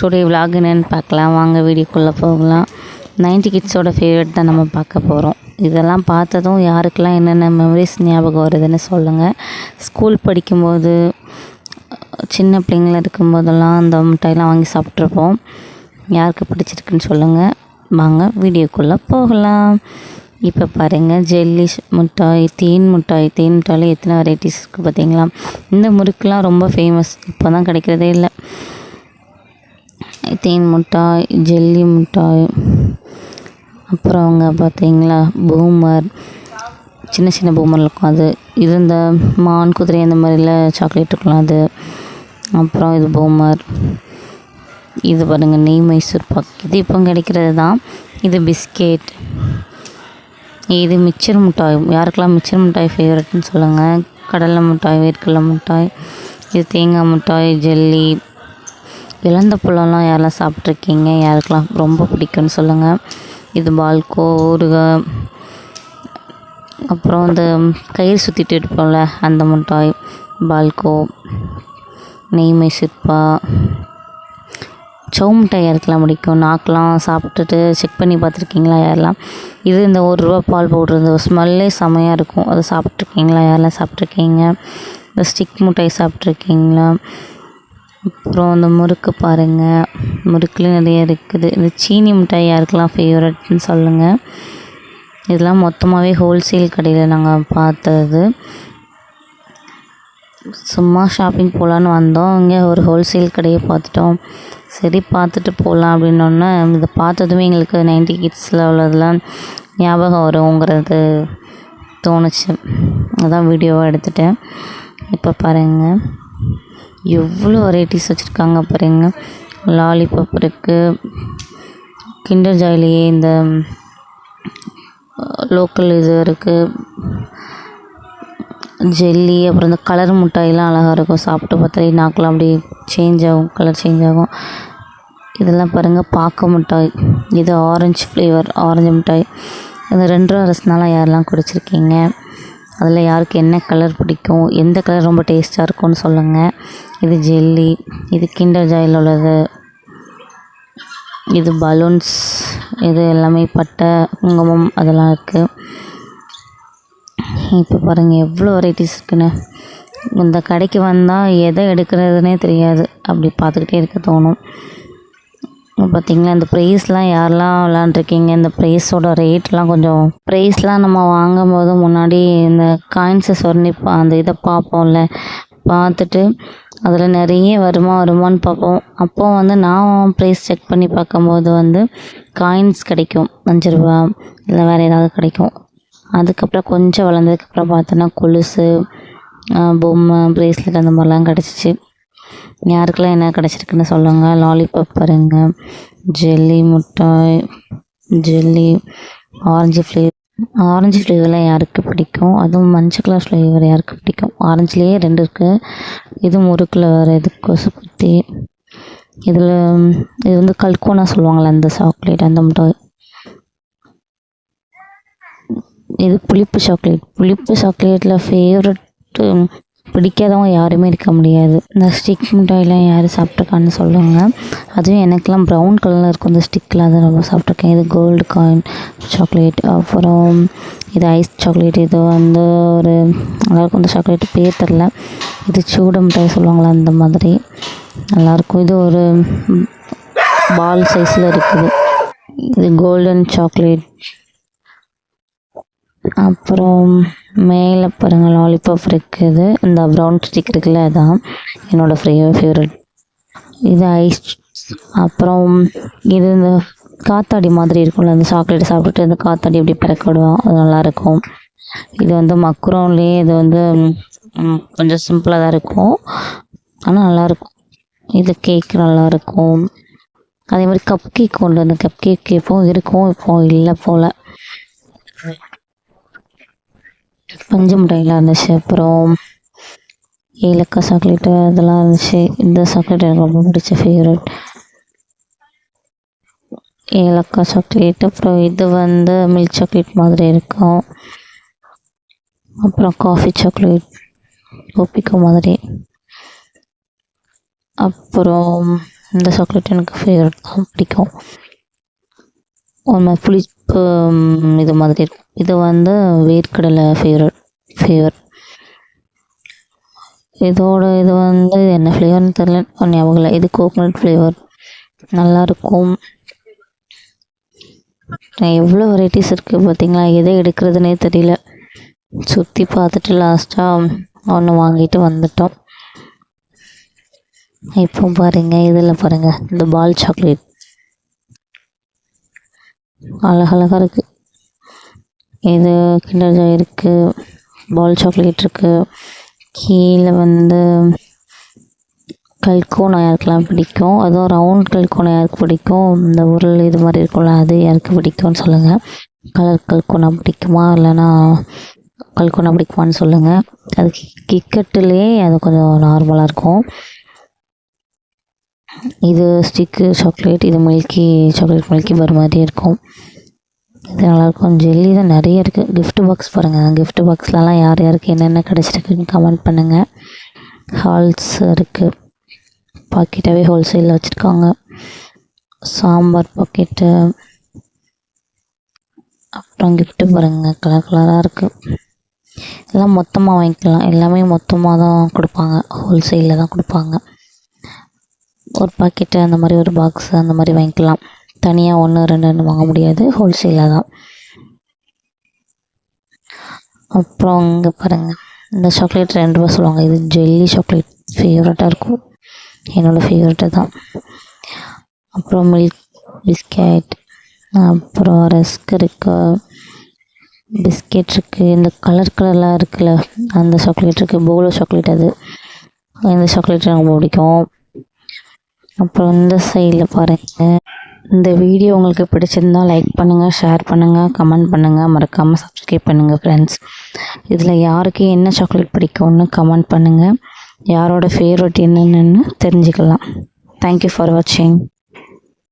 Today vlog என்னன்னு பார்க்கலாம். வாங்க வீடியோக்குள்ளே போகலாம். 90 கிட்ஸோட ஃபேவரட் தான் நம்ம பார்க்க போகிறோம் இதெல்லாம் பார்த்ததும் யாருக்கெல்லாம் என்னென்ன மெமரிஸ் ஞாபகம் வருதுன்னு சொல்லுங்கள் ஸ்கூல் படிக்கும்போது சின்ன பிள்ளைங்கள இருக்கும்போதெல்லாம் அந்த மிட்டாயெல்லாம் வாங்கி சாப்பிட்ருப்போம். யாருக்கு பிடிச்சிருக்குன்னு சொல்லுங்கள் வாங்க வீடியோக்குள்ளே போகலாம். இப்போ பாருங்கள் ஜெல்லி மிட்டாய் தேன் மிட்டாய். தேன் மிட்டாயில் எத்தனை வெரைட்டிஸ் இருக்குது பார்த்தீங்களா? இந்த முறுக்குலாம் ரொம்ப ஃபேமஸ் இப்போ தான் கிடைக்கிறதே இல்லை. தேன் மிட்டாய் ஜெல்லி மிட்டாய் அப்புறம் அவங்க பார்த்திங்களா பூமர் சின்ன சின்ன பூமர் இருக்கும் அது. இது இந்த மான் குதிரை அந்த மாதிரிலாம் சாக்லேட் இருக்கலாம் அது. அப்புறம் இது பூமர். இது பாருங்கள் நெய் மைசூர் பாக். இது இப்போ கிடைக்கிறது தான். இது பிஸ்கெட். இது மிச்சர் மிட்டாய். யாருக்கெல்லாம் மிச்சர் மிட்டாய் ஃபேவரட்னு சொல்லுங்கள் கடலை மிட்டாய் வேர்க்கடலை மிட்டாய் இது தேங்காய் மிட்டாய் ஜெல்லி இழந்த பழம்லாம் யாரெல்லாம் சாப்பிட்ருக்கீங்க? யாருக்கெல்லாம் ரொம்ப பிடிக்கும்னு சொல்லுங்கள் இது பால்கோ ஊறுகாய் அப்புறம் இந்த கயிறு சுற்றிட்டு இருப்போம்ல அந்த மிட்டாய் பால்கோ நெய் மைசூர்பா சவு மிட்டாய் யாருக்கெல்லாம் பிடிக்கும்? நாக்கெலாம் சாப்பிட்டுட்டு செக் பண்ணி பார்த்துருக்கீங்களா யாரெல்லாம்? இது இந்த ஒரு ரூபா பால் பவுட்ரு இந்த ஸ்மெல்லே செமையாக இருக்கும். அதை சாப்பிட்ருக்கீங்களா யாரெல்லாம் சாப்பிட்ருக்கீங்க இந்த ஸ்டிக் மிட்டாய் சாப்பிட்ருக்கீங்களா அப்புறம் இந்த முறுக்கு பாருங்கள் முறுக்குல நிறைய இருக்குது. இந்த சீனி மிட்டாய் யாருக்கெல்லாம் ஃபேவரட்னு சொல்லுங்கள் இதெல்லாம் மொத்தமாகவே ஹோல்சேல் கடையில் நாங்கள் பார்த்தது. சும்மா ஷாப்பிங் போகலான்னு வந்தோம். இங்கே ஒரு ஹோல்சேல் கடையை பார்த்துட்டோம். சரி பார்த்துட்டு போகலாம் அப்படின்னோடனே இதை பார்த்ததுமே எங்களுக்கு நைன்டி கிட்ஸில் உள்ளதெல்லாம் ஞாபகம் வருங்கிறது தோணுச்சு. அதான் வீடியோவாக எடுத்துட்டேன். இப்போ பாருங்கள் எவ்வளோ வெரைட்டிஸ் வச்சுருக்காங்க பாருங்க. லாலிபப் இருக்குது கிண்டர் ஜாயிலேயே இந்த லோக்கல் இது இருக்குது ஜெல்லி அப்புறம் இந்த கலர் மிட்டாயெல்லாம் அழகாக இருக்கும். சாப்பிட்டு பார்த்தாலே நாக்கெலாம் அப்படியே சேஞ்ச் ஆகும். கலர் சேஞ்ச் ஆகும். இதெல்லாம் பாருங்கள் பாக்கு மிட்டாய். இது ஆரஞ்சு ஃப்ளேவர் ஆரஞ்சு மிட்டாய். இந்த ரெண்டு ரூபா ரசனாலாம் யாரெல்லாம் குடிச்சிருக்கீங்க? அதில் யாருக்கு என்ன கலர் பிடிக்கும்? எந்த கலர் ரொம்ப டேஸ்ட்டாக இருக்கும்னு சொல்லுங்கள் இது ஜெல்லி இது கிண்டர் ஜாயில் உள்ளது. இது பலூன்ஸ் இது எல்லாமே பட்டை குங்குமம் அதெல்லாம் இருக்குது இப்போ பாருங்கள் எவ்வளோ வெரைட்டிஸ் இருக்குன்னு. இந்த கடைக்கு வந்தால் எதை எடுக்கிறதுனே தெரியாது. அப்படி பார்த்துக்கிட்டே இருக்க தோணும். பார்த்தீங்களா இந்த ப்ரைஸ்லாம் யாரெல்லாம் விளாண்டுருக்கீங்க? இந்த ப்ரைஸோட ரேட்லாம் கொஞ்சம் ப்ரைஸ்லாம் நம்ம வாங்கும்போது முன்னாடி இந்த காயின்ஸை சொன்னி அந்த இதை பார்ப்போம்ல. பார்த்துட்டு அதில் நிறைய வருமா வருமான்னு பார்ப்போம். அப்போ வந்து நான் ப்ரைஸ் செக் பண்ணி பார்க்கும்போது வந்து காயின்ஸ் கிடைக்கும். அஞ்சு ரூபா இல்லை வேறு ஏதாவது கிடைக்கும். அதுக்கப்புறம் கொஞ்சம் வளர்ந்ததுக்கப்புறம் பார்த்தோன்னா கொலுசு பொம்மை ப்ரேஸ்லெட் அந்த மாதிரிலாம் கிடச்சிச்சு. யாருக்கெல்லாம் என்ன கிடச்சிருக்குன்னு சொல்லுங்கள் லாலிபாப் பாருங்கள் ஜெல்லி மிட்டாய் ஜெல்லி ஆரஞ்சு ஃப்ளேவர் ஆரஞ்சு ஃப்ளேவரில் யாருக்கு பிடிக்கும்? அதுவும் மஞ்சள் கலர் ஃப்ளேவர் யாருக்கு பிடிக்கும்? ஆரஞ்சுலேயே ரெண்டு இருக்குது இது முறுக்கில் வேறு இது கொசுக்குத்தி இதில் இது வந்து கல்கோனா சொல்லுவாங்கள்ல அந்த சாக்லேட் அந்த மிட்டாய் இது புளிப்பு சாக்லேட் புளிப்பு சாக்லேட்டில் ஃபேவரெட்டு பிடிக்காதவங்க யாருமே இருக்க முடியாது. இந்த ஸ்டிக் மிட்டாயெலாம் யார் சாப்பிட்ருக்கான்னு சொல்லுங்கள் அதுவும் எனக்கெலாம் ப்ரௌன் கலரில் இருக்கும். இந்த ஸ்டிக்கில் அதை ரொம்ப சாப்பிட்ருக்கேன் இது கோல்டு காயின் சாக்லேட் அப்புறம் இது ஐஸ் சாக்லேட் இது வந்து ஒரு நல்லாயிருக்கும் இந்த சாக்லேட் பேர் தெரில இது சூட மிட்டாய் சொல்லுவாங்களா அந்த மாதிரி. நல்லாயிருக்கும். இது ஒரு பால் சைஸில் இருக்குது. இது கோல்டன் சாக்லேட் அப்புறம் மேலே பாருங்கள் லாலிபாப் இருக்குது. இந்த ப்ரௌன் ஸ்டிக் இருக்குல்ல அதான். என்னோடய ஃப்ரீ ஃபேவரட் இது ஐஸ் அப்புறம் இது இந்த காத்தாடி மாதிரி இருக்கும்ல அந்த சாக்லேட் சாப்பிட்டுட்டு அந்த காத்தாடி எப்படி பிறக்க விடுவோம் அது நல்லாயிருக்கும். இது வந்து மக்ரோன்லேயே இது வந்து கொஞ்சம் சிம்பிளாக தான் இருக்கும். ஆனால் நல்லாயிருக்கும். இது கேக் நல்லாயிருக்கும். அதே மாதிரி கப் கேக் கொண்டு வந்து கப் கேக் எப்போவும் இருக்கும் இப்போது இல்லை போல். பஞ்சு மிட்டாயெலாம் இருந்துச்சு. அப்புறம் ஏலக்காய் சாக்லேட்டு அதெல்லாம் இருந்துச்சு. இந்த சாக்லேட் எனக்கு ரொம்ப பிடிச்ச ஃபேவரட் ஏலக்காய் சாக்லேட் அப்புறம் இது வந்து மில்க் சாக்லேட் மாதிரி இருக்கும். அப்புறம் காஃபி சாக்லேட் ஒப்பிக்கோ மாதிரி. அப்புறம் இந்த சாக்லேட் எனக்கு ஃபேவரட் தான். பிடிக்கும். ஒரு மாதிரி புளி இது மாதிரி இருக்கும் இது வந்து வேர்க்கடலை ஃபேவரட் ஃபேவர் இதோட இது வந்து என்ன ஃப்ளேவர்னு தெரில ஞாபகம் இல்லை. இது கோகோனட் ஃப்ளேவர் நல்லாயிருக்கும் எவ்வளோ வெரைட்டிஸ் இருக்குது பார்த்தீங்களா எதை எடுக்கிறதுனே தெரியல. சுற்றி பார்த்துட்டு லாஸ்ட்டாக ஒன்று வாங்கிட்டு வந்துட்டோம். இப்போ பாருங்கள் இதில் பாருங்கள் இந்த பால் சாக்லேட் அழகழகாக இருக்குது இது கிண்டர் ஜாய் இருக்குது பால் சாக்லேட் இருக்குது கீழே வந்து கல்கோனா யாருக்கெல்லாம் பிடிக்கும். அதுவும் ரவுண்ட் கல்கோனா யாருக்கு பிடிக்கும். இந்த உருள் இது மாதிரி இருக்கும்ல அது யாருக்கு பிடிக்கும்னு சொல்லுங்கள் கலர் கல்கோனா பிடிக்குமா? இல்லைன்னா கல்கோனா பிடிக்குமான்னு சொல்லுங்கள் அது கிக்கெட்டுலேயே அது கொஞ்சம் நார்மலாக இருக்கும். இது ஸ்டிக்கு சாக்லேட் இது மில்கி சாக்லேட் மில்கி பார் மாதிரி இருக்கும். இது நல்லாயிருக்கும். ஜெல்லி தான் நிறைய இருக்குது கிஃப்ட் பாக்ஸ் பாருங்கள் கிஃப்ட் பாக்ஸ்லலாம் யார் யாருக்கு என்னென்ன கிடச்சிருக்குன்னு கமெண்ட் பண்ணுங்கள் ஹால்ஸ் இருக்குது பாக்கெட்டாகவே ஹோல்சேலில் வச்சுருக்காங்க. சாம்பார் பாக்கெட்டு அப்புறம் கிஃப்ட்டு பாருங்கள் கலர் கலராக இருக்குது எல்லாம் மொத்தமாக வாங்கிக்கலாம். எல்லாமே மொத்தமாக தான் கொடுப்பாங்க. ஹோல்சேலில் தான் கொடுப்பாங்க. ஒரு பாக்கெட்டு அந்த மாதிரி ஒரு பாக்ஸ் அந்த மாதிரி வாங்கிக்கலாம். தனியாக ஒன்று ரெண்டுன்னு வாங்க முடியாது. ஹோல்சேலாக தான். அப்புறம் இங்கே பாருங்கள் இந்த சாக்லேட் ரெண்டு ரூபா சொல்லுவாங்க. இது ஜெல்லி சாக்லேட் ஃபேவரட்டாக இருக்கும். என்னோடய ஃபேவரட்டு தான். அப்புறம் மில்க் பிஸ்கெட் அப்புறம் ரஸ்க் இருக்குது பிஸ்கெட் இருக்குது இந்த கலர் கலர்லாம் இருக்குல்ல. அந்த சாக்லேட் இருக்குது போலோ சாக்லேட் அது. இந்த சாக்லேட் எனக்கு ரொம்ப பிடிக்கும். அப்புறம் இந்த சைடில் பாருங்கள் இந்த வீடியோ உங்களுக்கு பிடிச்சிருந்தா லைக் பண்ணுங்கள் ஷேர் பண்ணுங்கள் கமெண்ட் பண்ணுங்கள் மறக்காமல் சப்ஸ்கிரைப் பண்ணுங்கள் ஃப்ரெண்ட்ஸ் இதில் யாருக்கு என்ன சாக்லேட் பிடிக்கும்னு கமெண்ட் பண்ணுங்கள் யாரோட ஃபேவரட் என்னென்னு தெரிஞ்சுக்கலாம். தேங்க்யூ ஃபார் வாட்சிங்